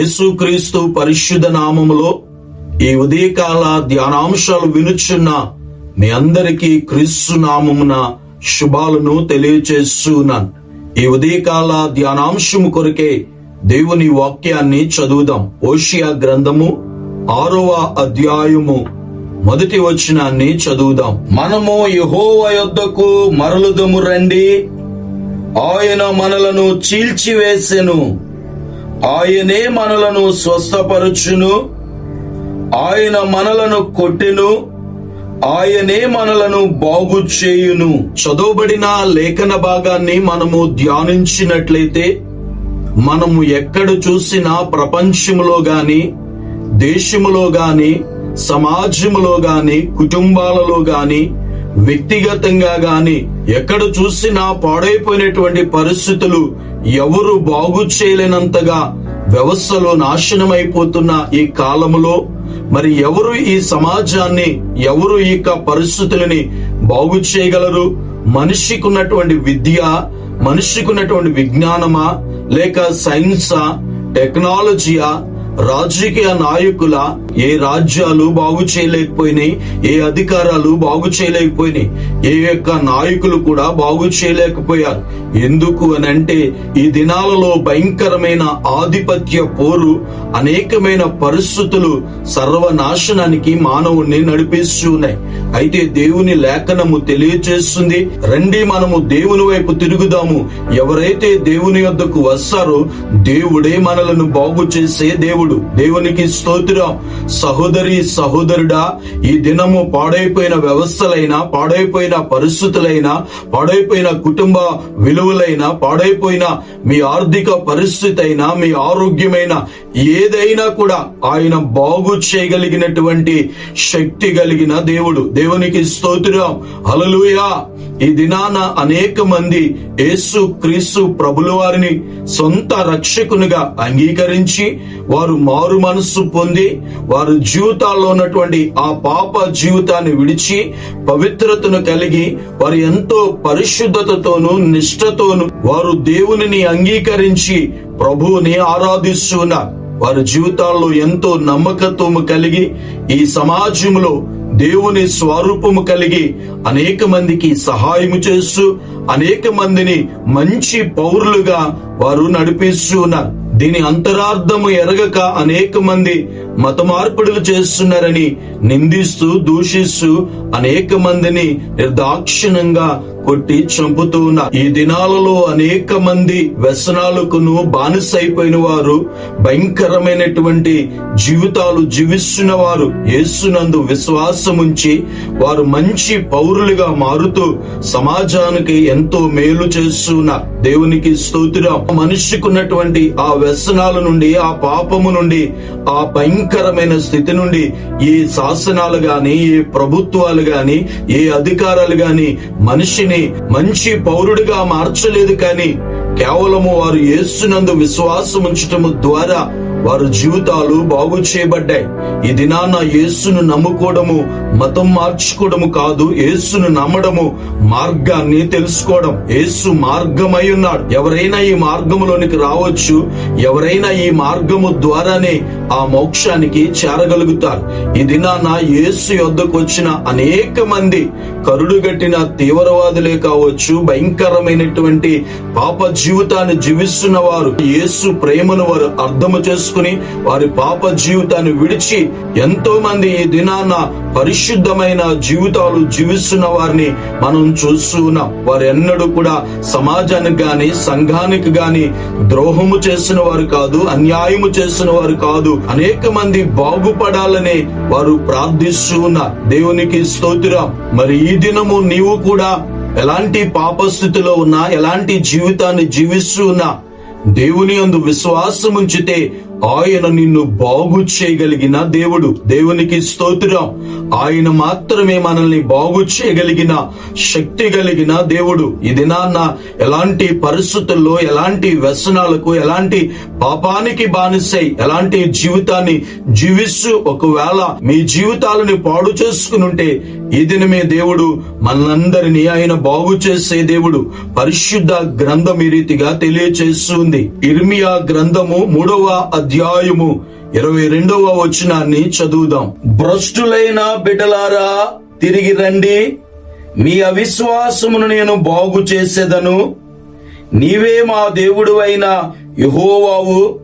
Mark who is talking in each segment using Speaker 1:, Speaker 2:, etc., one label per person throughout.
Speaker 1: యేసుక్రీస్తు పరిశుద్ధ నామములో ఈ ఉదయకాల ధ్యానాంశాలు వినుచున్న మీ అందరికీ క్రీస్తు నామమున శుభాలను తెలియచేస్తున్నాను. ఈ ఉదయకాల ధ్యానాంశము కొరకే దేవుని వాక్యాన్ని చదువుదాం. ఓషియా గ్రంథము ఆరవ అధ్యాయము మొదటి వచనాన్ని చదువుదాం. మనము యహోవ యొద్దకు మరలుదము రండి. ఆయన మనలను చీల్చివేసెను. ఆయనే మనలను స్వస్థపరుచును. ఆయన మనలను కొట్టెను. ఆయనే మనలను బాగు చేయును చదవబడిన లేఖన భాగాన్ని మనము ధ్యానించినట్లయితే మనము ఎక్కడ చూసినా ప్రపంచములో గాని దేశములో గాని సమాజములో గాని కుటుంబాలలో గాని వ్యక్తిగతంగా గాని ఎక్కడ చూసినా పాడైపోయినటువంటి పరిస్థితులు ఎవరు బాగు చేయలేనంతగా వ్యవస్థలో నాశనమైపోతున్న ఈ కాలములో మరి ఎవరు ఈ సమాజాన్ని ఎవరు ఈ యొక్క పరిస్థితులని బాగు చేయగలరు? మనిషికి ఉన్నటువంటి విద్య మనిషికి ఉన్నటువంటి విజ్ఞానమా లేక సైన్సా టెక్నాలజీయా రాజకీయ నాయకుల ఏ రాజ్యాలు బాగు చేయలేకపోయినాయి ఏ అధికారాలు బాగు చేయలేకపోయినాయి ఏ యొక్క నాయకులు కూడా బాగు చేయలేకపోయారు. ఎందుకు అని అంటే ఈ దినాలలో భయంకరమైన ఆధిపత్య పోరు అనేకమైన పరిస్థితులు సర్వనాశనానికి మానవుణ్ణి నడిపిస్తూ ఉన్నాయి. అయితే దేవుని లేఖనము తెలియచేస్తుంది రండి మనము దేవుని వైపు తిరుగుదాము. ఎవరైతే దేవుని యొద్దకు వస్తారో దేవుడే మనలను బాగు చేసే దేవుడు. దేవుడు దేవునికి స్తోత్రం. సహోదరి సహోదరుడా ఈ దినము పాడైపోయిన వ్యవస్థలైనా పాడైపోయిన పరిస్థితులైనా పాడైపోయిన కుటుంబ విలువలైనా పాడైపోయిన మీ ఆర్థిక పరిస్థితి అయినా మీ ఆరోగ్యమైన ఏదైనా కూడా ఆయన బాగు చేయగలిగినటువంటి శక్తి కలిగిన దేవుడు. దేవునికి స్తోత్రం. హలలుయా ఈ దినాన అనేక మంది యేసు క్రీస్తు ప్రభుల వారిని సొంత రక్షకునిగా అంగీకరించి వారు మారు మనస్సు పొంది వారు జీవితాల్లో ఉన్నటువంటి ఆ పాప జీవితాన్ని విడిచి పవిత్రతను కలిగి వారు ఎంతో పరిశుద్ధతతోనూ నిష్ఠతోనూ వారు దేవునిని అంగీకరించి ప్రభువుని ఆరాధిస్తున్నారు వారి జీవితాల్లో ఎంతో నమ్మకత్వము కలిగి ఈ సమాజంలో దేవుని స్వరూపము కలిగి అనేక మందికి సహాయము చేస్తూ అనేక మందిని మంచి పౌరులుగా వారు నడిపిస్తూ ఉన్నారు. దీని అంతరార్థము ఎరగక అనేక మంది మత మార్పిడులు చేస్తున్నారని నిందిస్తూ దూషిస్తూ అనేక మందిని నిర్దాక్షిణంగా కొట్టి చంపుతూ ఉన్నారు ఈ దినాలలో అనేక మంది వ్యసనాలకును బానిసైపోయిన వారు భయంకరమైనటువంటి జీవితాలు జీవిస్తున్న వారు యేసునందు విశ్వాసముంచి వారు మంచి పౌరులుగా మారుతూ సమాజానికి ఎంతో మేలు చేస్తున్నారు దేవునికి స్తోత్రం. మనిషికున్నటువంటి ఆ వ్యసనాల నుండి ఆ పాపము నుండి ఆ భయంకరమైన స్థితి నుండి ఏ శాసనాలు గాని ఏ ప్రభుత్వాలు గాని ఏ అధికారాలు గాని మనిషిని మంచి పౌరుడిగా మార్చలేదు కానీ కేవలము వారు యేసునందు విశ్వాసం ఉంచటము ద్వారా వారి జీవితాలు బాగు చేయబడ్డాయి. ఈ దినాన యేసును నమ్ముకోవడము మతం మార్చుకోవడము కాదు యేసును నమ్మడము మార్గాన్ని తెలుసుకోవడం. యేసు మార్గమై ఉన్నాడు. ఎవరైనా ఈ మార్గములోనికి రావచ్చు ఎవరైనా ఈ మార్గము ద్వారానే ఆ మోక్షానికి చేరగలుగుతారు. ఈ దినాన యేసు యొద్దకు వచ్చిన అనేక మంది కరుడుగట్టిన తీవ్రవాదులే కావచ్చు భయంకరమైనటువంటి పాప జీవితాన్ని జీవిస్తున్న వారు. యేసు ప్రేమను వారు అర్థము చేసుకుని వారి పాప జీవితాన్ని విడిచి ఎంతో మంది ఈ దినాన పరిశుద్ధమైన జీవితాలు జీవిస్తున్న వారిని మనం చూస్తున్నాం వారు ఎన్నడూ కూడా సమాజానికి గాని సంఘానికి గాని ద్రోహము చేసిన వారు కాదు అన్యాయము చేసిన వారు కాదు. అనేక మంది బాగుపడాలని వారు ప్రార్థిస్తూ ఉన్నారు. దేవునికి స్తోత్రం. మరి ఈ దినము నీవు కూడా ఎలాంటి పాపస్థితిలో ఉన్నా ఎలాంటి జీవితాన్ని జీవిస్తూ ఉన్నా దేవుని అందు విశ్వాసం ఉంచితే ఆయన నిన్ను బాగు చేయగలిగిన దేవుడు. దేవునికి స్తోత్రం. ఆయన మాత్రమే మనల్ని బాగు చేయగలిగిన శక్తి కలిగిన దేవుడు. ఇది నాన్న ఎలాంటి పరిస్థితుల్లో ఎలాంటి వ్యసనాలకు ఎలాంటి పాపానికి బానిసై ఎలాంటి జీవితాన్ని జీవిస్తూ ఒకవేళ మీ జీవితాలను పాడు చేసుకుని ఉంటే ఈ దినమే దేవుడు మనందరినీ ఆయన బాగు చేసే దేవుడు. పరిశుద్ధ గ్రంథం ఈ రీతిగా తెలియచేస్తుంది. ఇర్మియా గ్రంథము మూడవ అధ్యాయము ఇరవై రెండవ వచనాన్ని చదువుదాం. భ్రష్టులైన బిడ్డలారా తిరిగి రండి. మీ అవిశ్వాసమును నేను బాగు చేసేదను. నీవే మా దేవుడు అయిన యహోవావు.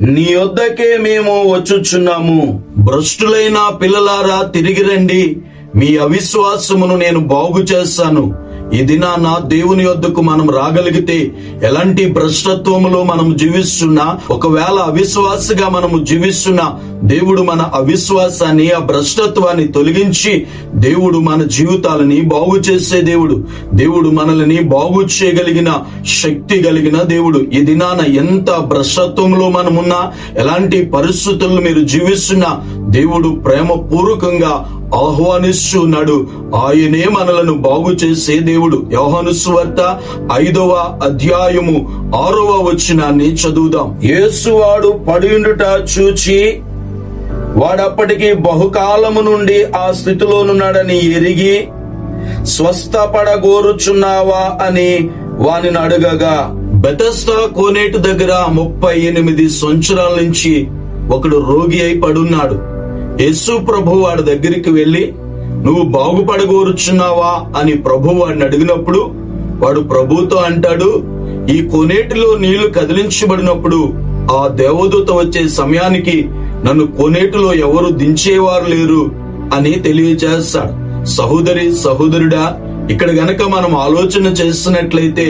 Speaker 1: నీ వద్దకే మేము వచ్చుచున్నాము. భ్రష్టులైన పిల్లలారా తిరిగి రండి. మీ అవిశ్వాసమును నేను బాగు చేస్తాను. ఈ దినాన దేవుని యొద్దకు మనం రాగలిగితే ఎలాంటి భ్రష్టత్వములో మనం జీవిస్తున్నా ఒకవేళ అవిశ్వాసగా మనము జీవిస్తున్నా దేవుడు మన అవిశ్వాసాన్ని ఆ భ్రష్టత్వాన్ని తొలగించి దేవుడు మన జీవితాలని బాగు చేసే దేవుడు దేవుడు మనల్ని బాగు చేయగలిగిన శక్తి కలిగిన దేవుడు. ఈ దినాన ఎంత భ్రష్టత్వంలో మనమున్నా ఎలాంటి పరిస్థితుల్లో మీరు జీవిస్తున్నా దేవుడు ప్రేమ పూర్వకంగా ఆహ్వానిస్తున్నాడు ఆయనే మనలను బాగు చేసే దేవుడు. యోహాను సువార్త ఐదవ అధ్యాయము ఆరవ వచనాన్ని చదువుదాం. యేసువాడు పడియుండుట చూచి వాడప్పటికి బహుకాలము నుండి ఆ స్థితిలోనున్నాడని ఎరిగి స్వస్థపడగోరుచున్నావా అని వానిని అడగగా బెతస్తా కోనేటి దగ్గర ముప్పై ఎనిమిది సంవత్సరాల నుంచి ఒకడు రోగి అయి పడున్నాడు. యేసు ప్రభు వాడి దగ్గరికి వెళ్ళి నువ్వు బాగుపడగోరుచున్నావా? అని ప్రభు వాడిని అడిగినప్పుడు వాడు ప్రభుతో అంటాడు ఈ కొనేటిలో నీళ్ళు కదిలించబడినప్పుడు ఆ దేవదూత వచ్చే సమయానికి నన్ను కొనేటిలో ఎవరు దించేవారు లేరు అని తెలియజేస్తాడు సహోదరి సహోదరుడా ఇక్కడ గనక మనం ఆలోచన చేస్తున్నట్లయితే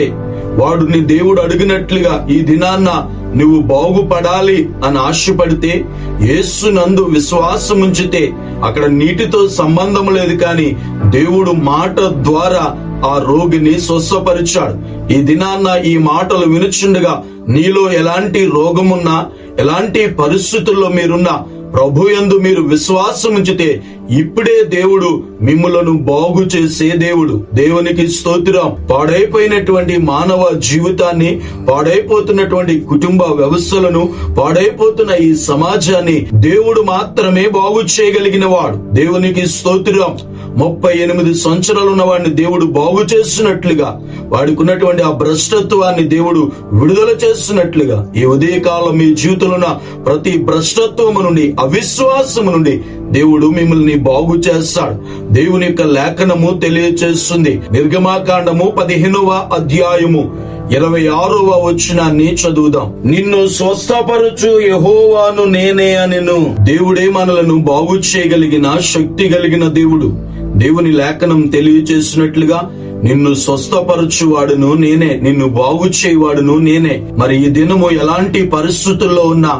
Speaker 1: వాడు నీ దేవుడు అడిగినట్లుగా ఈ దినాన్న నువ్వు బాగుపడాలి అని ఆశపడితే యేసు నందు విశ్వాసం ఉంచితే అక్కడ నీటితో సంబంధం లేదు కానీ దేవుడు మాట ద్వారా ఆ రోగిని స్వస్థపరిచాడు. ఈ దినాన్న ఈ మాటలు వినుచుండగా నీలో ఎలాంటి రోగమున్నా ఎలాంటి పరిస్థితుల్లో మీరున్నా ప్రభు యందు మీరు విశ్వాసం ఉంచితే ఇప్పుడే దేవుడు మిమ్ములను బాగు చేసే దేవుడు. దేవునికి స్తోత్రం. పాడైపోయినటువంటి మానవ జీవితాన్ని పాడైపోతున్నటువంటి కుటుంబ వ్యవస్థలను పాడైపోతున్న ఈ సమాజాన్ని దేవుడు మాత్రమే బాగు చేయగలిగిన వాడు దేవునికి స్తోత్రం. ముప్పై ఎనిమిది సంవత్సరాలు ఉన్న వాడిని దేవుడు బాగు చేస్తున్నట్లుగా వాడికి ఉన్నటువంటి ఆ భ్రష్టత్వాన్ని దేవుడు విడుదల చేస్తున్నట్లుగా ఈ ఉదయకాలం మీ జీవితంలో ప్రతి భ్రష్టత్వము నుండి అవిశ్వాసము నుండి దేవుడు మిమ్మల్ని బాగు చేస్తాడు. దేవుని యొక్క లేఖనము తెలియచేస్తుంది. నిర్గమాకాండము పదిహేనవ అధ్యాయము ఇరవై ఆరవ వచ్చినాన్ని చదువుదాం. నిన్ను స్వస్థపరచు యహోవాను నేనే అనిను. దేవుడే మనలను బాగు చేయగలిగిన శక్తి కలిగిన దేవుడు. దేవుని లేఖనం తెలియచేసినట్లుగా నిన్ను స్వస్థపరచువాడును నేనే నిన్ను బాగు చేయవాడును నేనే. మరి ఈ దినము ఎలాంటి పరిస్థితుల్లో ఉన్నా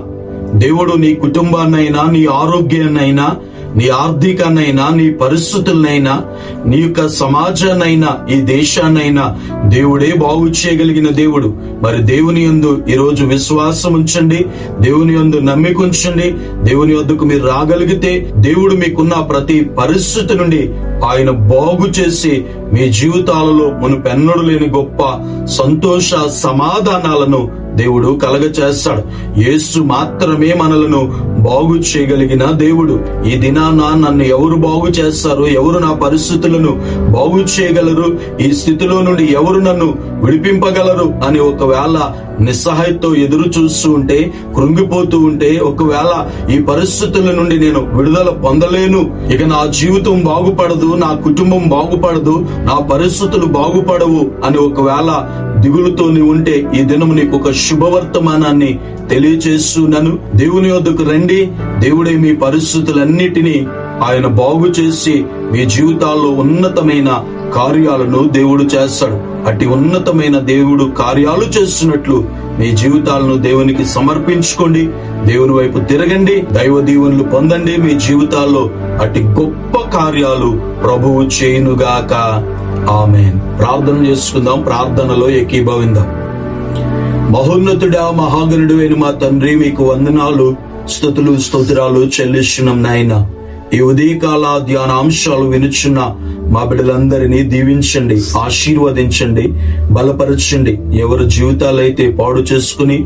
Speaker 1: దేవుడు నీ కుటుంబాన్నైనా నీ ఆరోగ్యాన్నైనా నీ ఆర్థికాన్నైనా నీ పరిస్థితులనైనా నీ యొక్క సమాజాన్నైనా ఈ దేశాన్నైనా దేవుడే బాగు చేయగలిగిన దేవుడు. మరి దేవుని యందు ఈరోజు విశ్వాసం ఉంచండి దేవుని యందు నమ్మిక ఉంచండి దేవుని వద్దకు మీరు రాగలిగితే దేవుడు మీకున్న ప్రతి పరిస్థితి నుండి ఆయన బాగు చేసి మీ జీవితాలలో మునుపెన్నడు లేని గొప్ప సంతోష సమాధానాలను దేవుడు కలగ చేస్తాడు యేసు మాత్రమే మనలను బాగు చేయగలిగిన దేవుడు. ఈ దినాన నన్ను ఎవరు బాగు చేస్తారు ఎవరు నా పరిస్థితులను బాగు చేయగలరు ఈ స్థితిలో నుండి ఎవరు నన్ను విడిపింపగలరు అని ఒకవేళ నిస్సహాయంతో ఎదురు చూస్తూ ఉంటే కృంగిపోతూ ఉంటే ఒకవేళ ఈ పరిస్థితుల నుండి నేను విడుదల పొందలేను. ఇక నా జీవితం బాగుపడదు నా కుటుంబం బాగుపడదు నా పరిస్థితులు బాగుపడవు అని ఒకవేళ దిగులుతో ఉంటే ఈ దినం నీకు ఒక శుభవర్తమానాన్ని తెలియచేస్తున్నాను. దేవుని వద్దకు రండి. దేవుడే మీ పరిస్థితులన్నిటినీ ఆయన బాగు చేసి మీ జీవితాల్లో ఉన్నతమైన కార్యాలను దేవుడు చేస్తాడు. అట్టి ఉన్నతమైన దేవుడు కార్యాలు చేస్తున్నట్లు మీ జీవితాలను దేవునికి సమర్పించుకోండి. దేవుని వైపు తిరగండి. దైవ దీవెనలు పొందండి. మీ జీవితాల్లో అట్టి గొప్ప కార్యాలు ప్రభువు చేయునుగాక. ఆమె ప్రార్థన చేసుకుందాం. ప్రార్థనలో ఏకీభవిందాం. మహోన్నతుడా మహాగణుడు అయిన మా తండ్రి మీకు వందనాలు. స్థుతులు స్తోత్రాలు చెల్లిస్తున్నాం నాయన. ఈ ఉదయకాల ధ్యానాంశాలు వినుచున్న మా బిడ్డలందరినీ దీవించండి ఆశీర్వదించండి బలపరచండి. ఎవరి జీవితాలైతే పాడు చేసుకుని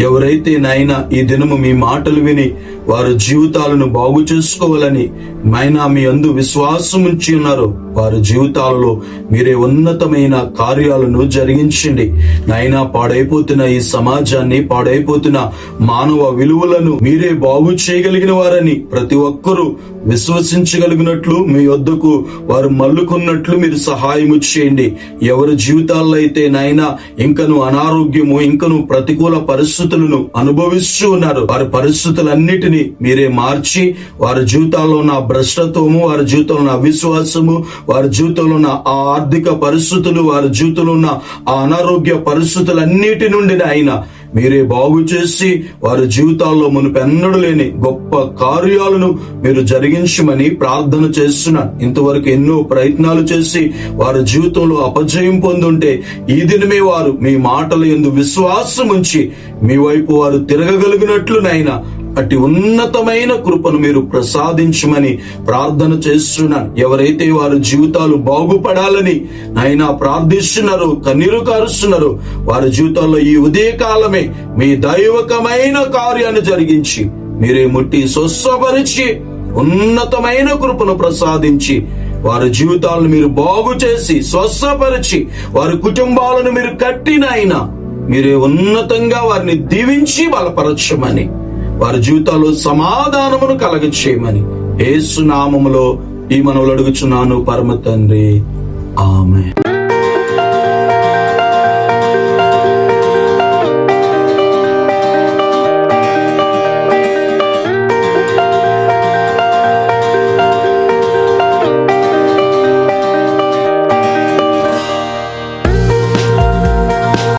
Speaker 1: ఎవరైతే నాయన ఈ దినము మీ మాటలు విని వారి జీవితాలను బాగు చేసుకోవాలని మైనా మీ అందు విశ్వాసం ఉంచి ఉన్నారు వారి జీవితాలలో మీరే ఉన్నతమైన కార్యాలను జరిగించండి. నైనా పాడైపోతున్న ఈ సమాజాన్ని పాడైపోతున్న మానవ విలువలను మీరే బాగు చేయగలిగిన వారని ప్రతి ఒక్కరూ విశ్వసించగలిగినట్లు మీ వద్దకు వారు చల్లుకున్నట్లు మీరు సహాయము చేయండి. ఎవరి జీవితాల్లో అయితే నాయన ఇంకను అనారోగ్యము ఇంకను ప్రతికూల పరిస్థితులను అనుభవిస్తూ ఉన్నారు వారి పరిస్థితులన్నిటినీ మీరే మార్చి వారి జీవితాల్లో ఉన్న భ్రష్టత్వము వారి జీవితంలో ఉన్న అవిశ్వాసము వారి జీవితంలో ఉన్న ఆ ఆర్థిక పరిస్థితులు వారి జీవితంలో ఉన్న ఆ అనారోగ్య పరిస్థితులన్నిటి నుండి ఆయన మీరే బాగు చేసి వారి జీవితాల్లో మునుపెన్నడు లేని గొప్ప కార్యాలను మీరు జరిగించమని ప్రార్థన చేస్తున్న ఇంతవరకు ఎన్నో ప్రయత్నాలు చేసి వారి జీవితంలో అపజయం పొందుంటే ఈ దినమే వారు మీ మాటల ఎందు విశ్వాసం ఉంచి మీ వైపు వారు తిరగగలిగినట్లునైనా అట్టి ఉన్నతమైన కృపను మీరు ప్రసాదించమని ప్రార్థన చేస్తున్నాను. ఎవరైతే వారి జీవితాలు బాగుపడాలని నాయన ప్రార్థిస్తున్నారో కన్నీరు కారుస్తున్నారో వారి జీవితాల్లో ఈ ఉదయకాలమే మీ దైవకమైన కార్యాన్ని జరిగించి మీరే ముట్టి స్వస్వపరిచి ఉన్నతమైన కృపను ప్రసాదించి వారి జీవితాలను మీరు బాగు చేసి స్వస్థపరిచి వారి కుటుంబాలను మీరు కట్టినైనా మీరే ఉన్నతంగా వారిని దీవించి బలపరచమని వారి జీవితాల్లో సమాధానమును కలగ చేయమని ఏసునామములో ఈ మనవులు అడుగుచున్నాను పరమ తండ్రి. ఆమె